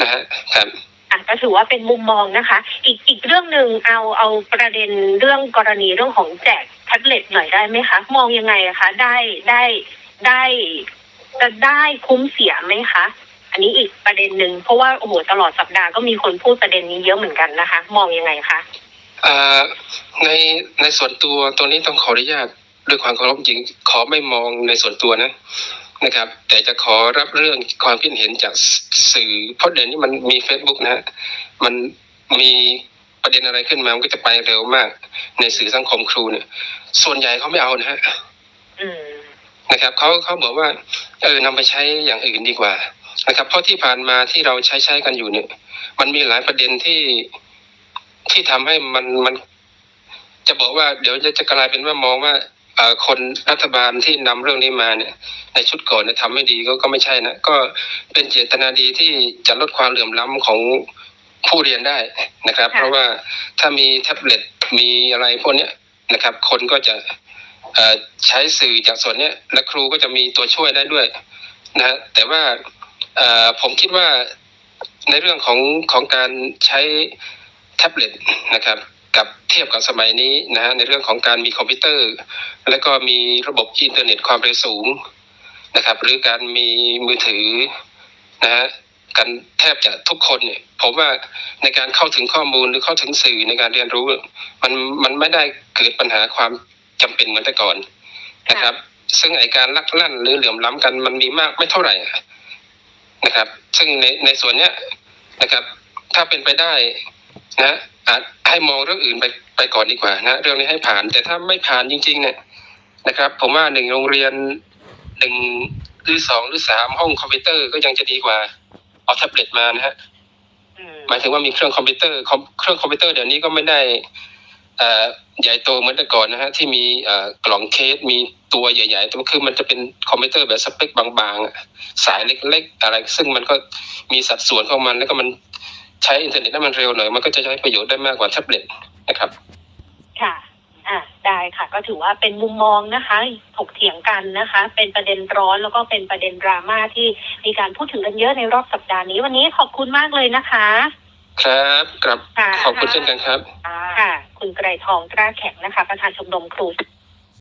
นะฮะครับอะก็ถือว่าเป็นมุมมองนะคะ อีกอีกเรื่องหนึ่งเอาเอาประเด็นเรื่องกรณีเรื่องของแจกแท็บเล็ตหน่อยได้ไหมคะ มองยังไงอะคะได้ได้ได้จะได้คุ้มเสียไหมคะ อันนี้อีกประเด็นหนึ่งเพราะว่าโอ้โหตลอดสัปดาห์ก็มีคนพูดประเด็นนี้เยอะเหมือนกันนะคะ มองยังไงคะเอ่อในในส่วนตัวตัวนี้ต้องขออนุญาตด้วยความเคารพจริงขอไม่มองในส่วนตัวนะ นะครับ แต่จะขอรับเรื่องความคิดเห็นจากสื่อเพราะเดี๋ยวนี้มันมี Facebook นะฮะมันมีประเด็นอะไรขึ้นมามันก็จะไปเร็วมาก ในสื่อสังคมครูเนี่ย ส่วนใหญ่เขาไม่เอานะฮะอืมนะครับเขาเขาบอกว่า เออนำไปใช้อย่างอื่นดีกว่านะครับ เพราะที่ผ่านมาที่เราใช้ใช้กันอยู่เนี่ย มันมีหลายประเด็นที่ที่ทำให้มันมัน จะบอกว่าเดี๋ยวจะจะกลายเป็นว่ามองว่าเอ่อ คนรัฐบาลที่นำเรื่องนี้มาเนี่ย ในชุดก่อนเนี่ยทำไม่ดีก็ก็ไม่ใช่นะ ก็เป็นเจตนาดีที่จะลดความเหลื่อมล้ำของผู้เรียนได้นะครับค่ะเพราะว่าถ้ามีแท็บเล็ตมีอะไรพวกเนี้ยนะครับ คนก็จะเอ่อใช้สื่อจากส่วนเนี้ยและครูก็จะมีตัวช่วยได้ด้วยนะฮะแต่ว่าเอ่อผมคิดว่าในเรื่องของของการใช้แท็บเล็ตนะครับ กับเทียบกับสมัยนี้นะฮะในเรื่องของการมีคอมพิวเตอร์ และก็มีระบบอินเทอร์เน็ตความเร็วสูงนะครับ หรือการมีมือถือนะฮะกันแทบจะทุกคนเนี่ยผมว่าในการเข้าถึงข้อมูลหรือเข้าถึงสื่อในการเรียนรู้ มันมันไม่ได้เกิดปัญหาความจำเป็นเหมือนแต่ก่อนนะครับ ซึ่งไอการลักลั่นหรือเหลื่อมล้ำกันมันมีมากไม่เท่าไหร่นะครับ ซึ่งในในส่วนเนี้ยนะครับ ถ้าเป็นไปได้นะอาจ ให้มองเรื่องอื่นไปไปก่อนดีกว่านะเรื่องนี้ให้ผ่าน แต่ถ้าไม่ผ่านจริง ๆ เนี่ยนะครับ ผมว่าหนึ่งโรงเรียนหนึ่งหรือสองหรือสามห้องคอมพิวเตอร์ก็ยังจะดีกว่าเอาแท็บเล็ตมานะฮะอืมหมายถึงว่ามีเครื่องคอมพิวเตอร์คอมเครื่องคอมพิวเตอร์เดี๋ยวนี้ก็ไม่ได้เอ่อใหญ่โตเหมือนแต่ก่อนนะฮะที่มีเอ่อกล่องเคสมีตัวใหญ่ๆแต่ว่าคือมันจะเป็นคอมพิวเตอร์แบบสเปคบางๆอะสายเล็กๆ อะไร ซึ่งมันก็มีสัดส่วนของมันแล้วก็มัน ใช้อินเทอร์เน็ตให้มันเร็วหน่อยมันก็จะใช้ประโยชน์ได้มากกว่าแท็บเล็ตนะครับ ค่ะ อะได้ค่ะ ก็ถือว่าเป็นมุมมองนะคะ ถกเถียงกันนะคะ เป็นประเด็นร้อนแล้วก็เป็นประเด็นดราม่าที่มีการพูดถึงกันเยอะในรอบสัปดาห์นี้ วันนี้ขอบคุณมากเลยนะคะ ครับครับค่ะขอบคุณเช่นกันครับ ค่ะ คุณไกรทองกล้าแข็งนะคะ ประธานชมรมครู